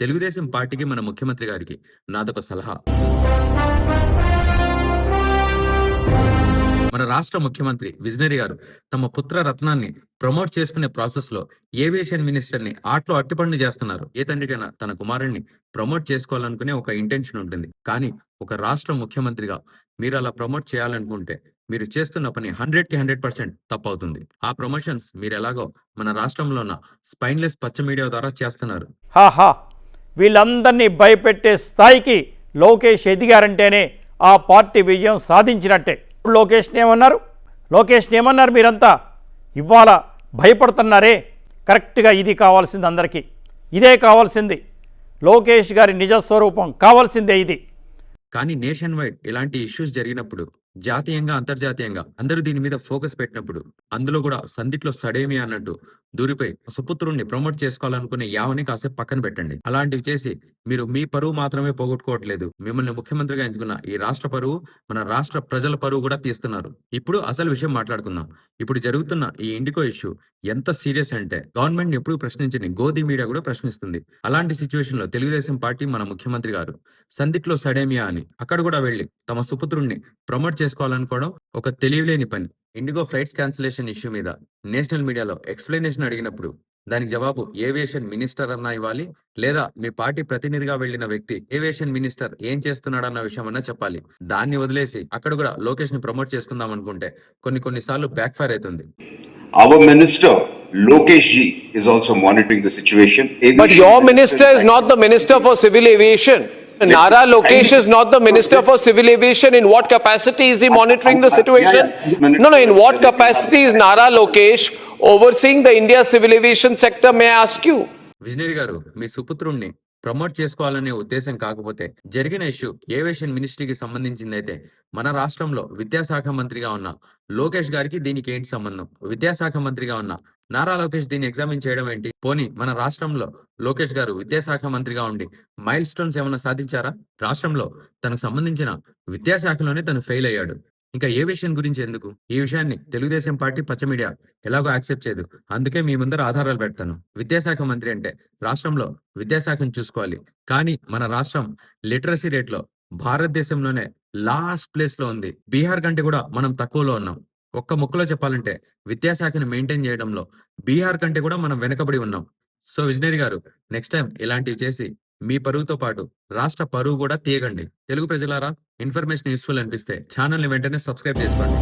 తెలుగుదేశం పార్టీకి మన ముఖ్యమంత్రి గారికి నాదొక సలహా. మన రాష్ట్ర ముఖ్యమంత్రి విజనరీ గారు తమ పుత్ర రత్నాన్ని ప్రమోట్ చేసుకునే ప్రాసెస్లో ఏవియేషన్ మినిస్టర్ని ఆటలో అట్టిపండు చేస్తున్నారు. ఏ తండ్రికైనా తన కుమారుణ్ణి ప్రమోట్ చేసుకోవాలనుకునే ఒక ఇంటెన్షన్ ఉంటుంది. కానీ ఒక రాష్ట్ర ముఖ్యమంత్రిగా మీరు అలా ప్రమోట్ చేయాలనుకుంటే మీరు చేస్తున్న పని హండ్రెడ్కి హండ్రెడ్ పర్సెంట్ తప్పవుతుంది. ఆ ప్రమోషన్స్ మీరు ఎలాగో మన రాష్ట్రంలో ఉన్న స్పైన్లెస్ పచ్చ మీడియా ద్వారా చేస్తున్నారు. వీళ్ళందరినీ భయపెట్టే స్థాయికి లోకేష్ ఎదిగారంటేనే ఆ పార్టీ విజయం సాధించినట్టే. ఇప్పుడు లోకేష్ని ఏమన్నారు? లోకేష్ని ఏమన్నారు మీరంతా? ఇవాళ భయపడుతున్నారే? కరెక్ట్గా ఇది కావాల్సింది అందరికీ. ఇదే కావాల్సింది. లోకేష్ గారి నిజస్వరూపం కావాల్సిందే ఇది. కానీ నేషన్ వైడ్ ఇలాంటి ఇష్యూస్ జరిగినప్పుడు జాతీయంగా అంతర్జాతీయంగా అందరూ దీని మీద ఫోకస్ పెట్టినప్పుడు అందులో కూడా సందిట్లో సడేమి అన్నట్టు దూరిపై సుపుత్రుణ్ణి ప్రమోట్ చేసుకోవాలనుకునే యావని కాసేపు పక్కన పెట్టండి. అలాంటివి చేసి మీరు మీ పరువు మాత్రమే పోగొట్టుకోవట్లేదు. మిమ్మల్ని ముఖ్యమంత్రిగా ఎంచుకున్న ఈ రాష్ట్ర పరువు మన రాష్ట్ర ప్రజల పరువు కూడా తీస్తున్నారు. ఇప్పుడు అసలు విషయం మాట్లాడుకుందాం. ఇప్పుడు జరుగుతున్న ఈ ఇండికో ఇష్యూ ఎంత సీరియస్ అంటే గవర్నమెంట్ ఎప్పుడు ప్రశ్నించని గోధి మీడియా కూడా ప్రశ్నిస్తుంది. అలాంటి సిచ్యువేషన్లో తెలుగుదేశం పార్టీ మన ముఖ్యమంత్రి గారు సందిట్లో సడేమియా అని అక్కడ కూడా వెళ్ళి తమ సుపుత్రుణ్ణి ప్రమోట్ చేసుకోవాలనుకోవడం ఒక తెలియలేని పని. ఇండిగో ఫ్లైట్స్ క్యాన్సిలేషన్ ఇష్యూ మీద నేషనల్ మీడియాలో ఎక్స్ప్లెనేషన్ అడిగినప్పుడు దానికి జవాబు ఏవియేషన్ మినిస్టర్ అన్నా ఇవ్వాలి లేదా మీ పార్టీ ప్రతినిధిగా వెళ్ళిన వ్యక్తి ఏవియేషన్ మినిస్టర్ ఏం చేస్తున్నాడన్న విషయం అన్నా చెప్పాలి దాన్ని వదిలేసి అక్కడ కూడా లోకేష్ని ప్రమోట్ చేసుకుందాం అనుకుంటే కొన్ని కొన్ని సార్లు బ్యాక్ ఫైర్ అవుతుంది Our minister, Lokesh Ji, is also monitoring the situation. But your minister is not the minister for civil aviation. Nara Lokesh is not the minister for civil aviation. In what capacity is he monitoring the situation? No, no, in what capacity is Nara Lokesh overseeing the India civil aviation sector, may I ask you? Visionary గారు మీ సుపుత్రుణ్ణి promote చేసుకోవాలనే ఉద్దేశం కాకపోతే జరిగిన issue aviation మినిస్ట్రీకి సంబంధించిందైతే మన రాష్ట్రంలో విద్యాశాఖ మంత్రిగా ఉన్న లోకేష్ గారికి దీనికి ఏంటి సంబంధం? విద్యాశాఖ మంత్రిగా ఉన్న నారా లోకేష్ దీన్ని ఎగ్జామిన్ చేయడం ఏంటి? పోనీ మన రాష్ట్రంలో లోకేష్ గారు విద్యాశాఖ మంత్రిగా ఉండి మైల్ స్టోన్స్ ఏమైనా సాధించారా? రాష్ట్రంలో తనకు సంబంధించిన విద్యాశాఖలోనే తను ఫెయిల్ అయ్యాడు. ఇంకా ఏ విషయం గురించి ఎందుకు? ఈ విషయాన్ని తెలుగుదేశం పార్టీ పచ్చ మీడియా ఎలాగో యాక్సెప్ట్ చేయదు. అందుకే మీ ముందర ఆధారాలు పెడతాను. విద్యాశాఖ మంత్రి అంటే రాష్ట్రంలో విద్యాశాఖను చూసుకోవాలి. కానీ మన రాష్ట్రం లిటరసీ రేట్లో భారతదేశంలోనే లాస్ట్ ప్లేస్లో ఉంది. బీహార్ కంటే కూడా మనం తక్కువలో ఉన్నాం. ఒక్క ముక్కలో చెప్పాలంటే విద్యాశాఖను మెయింటైన్ చేయడంలో బీహార్ కంటే కూడా మనం వెనకబడి ఉన్నాం. సో విజనరీ గారు నెక్స్ట్ టైం ఇలాంటివి చేసి మీ పరువుతో పాటు రాష్ట్ర పరువు కూడా తీయగండి తెలుగు ప్రజలారా ఇన్ఫర్మేషన్ యూస్ఫుల్ అనిపిస్తే ఛానల్ని వెంటనే సబ్స్క్రైబ్ చేసుకోండి.